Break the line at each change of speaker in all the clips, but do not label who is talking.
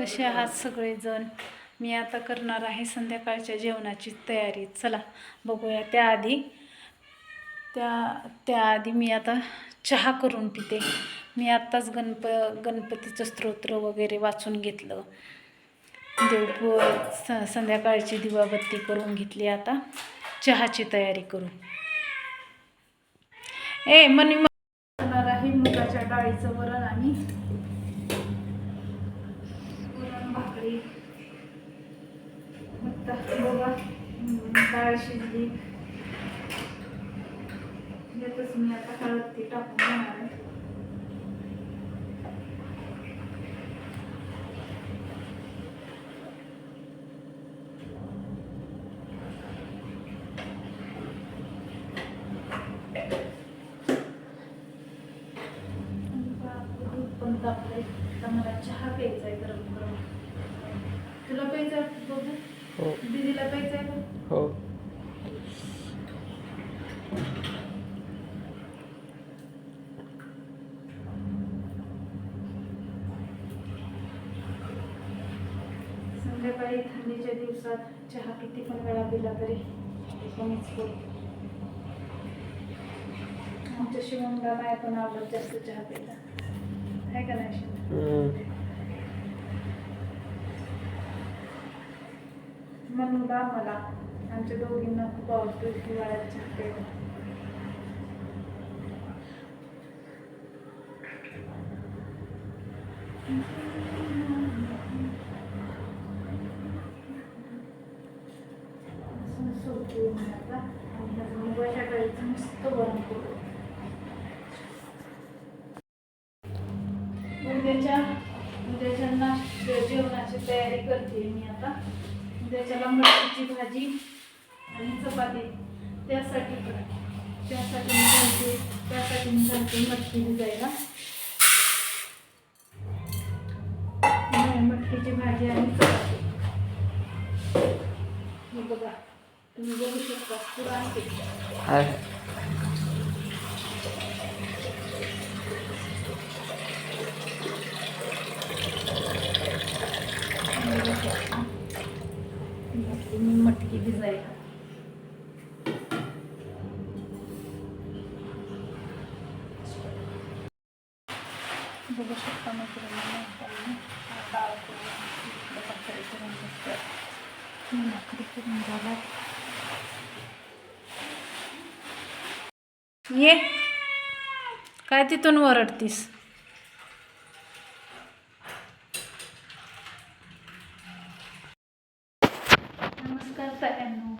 कसे आहात सगळेजण? मी आता करणार आहे संध्याकाळच्या जेवणाची तयारी. चला बघूया. त्याआधी त्या त्याआधी मी आता चहा करून पिते. मी आत्ताच गणप गणपतीचं स्तोत्र वगैरे वाचून घेतलं. देव स संध्याकाळची दिवाबत्ती करून घेतली आता. चहाची तयारी करू. ए मनी करणार आहे मुगाच्या डाळीचं वरण आणि भाकरी आता बघा डाळ शिजली यातच मी आता हळद ती टाकून घेणार आहे. पण तापलंय मला चहा प्यायचा आहे गरम गरम तुला प्यायचा
हो.
दीदीला प्यायचा
हो.
संध्याकाळी थंडीच्या दिवसात चहा किती पण वेळा दिला तरी कमीच पडतो आमच्या शिवमला नाही पण आवडत जास्त चहा प्यायला. आहे का नाही मनूला मला आमच्या दोघींना खूप आवडतो हिवाळ्यात चहा मी आता मस्त करू उद्याच्या उद्याच्या जेवणाची तयारी करते मी आता. उद्याच्याला मटकीची भाजी आणि चपाती. त्यासाठी त्यासाठी मी घालते त्यासाठी मी घालते मटकी भिजायला. मटकीची भाजी आणि चपाती. हे बघा तुम्ही बघू शकता. पुरा आणि मटकी भिजायला. बघू शकता ये. काय तिथून वरडतीस नमस्कार सगळ्यांना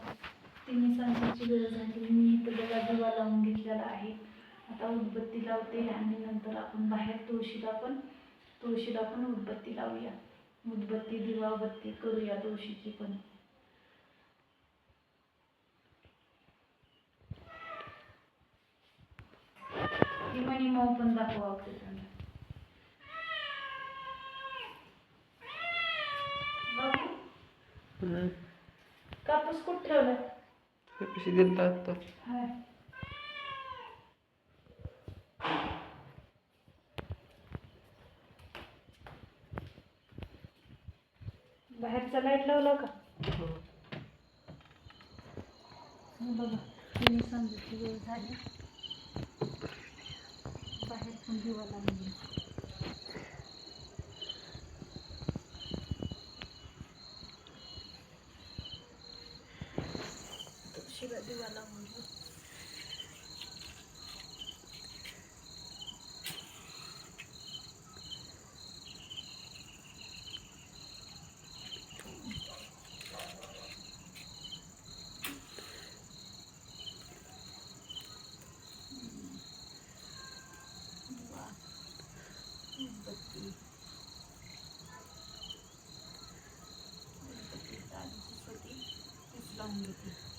तिन्ही सांगायची वेळ झाली मी इथं बघा दिवा लावून घेतलेला आहे. आता उदबत्ती लावते आणि नंतर आपण बाहेर तुळशीला पण तुळशीला पण उदबत्ती लावूया. उदबत्ती दिवाबत्ती करूया तुळशीची पण. ही मनी मऊ पण दाखवा आपल्याला. बाबू कापूस कुठं ठेवलाय?
पैसे दिलता आता.
बाहेरचा लाइट लावला का?
हो.
बघा तुम्ही सांगितली वेळ झाली. बाहेर पण दिवा लागली. शादी वाला हो गया Thank you.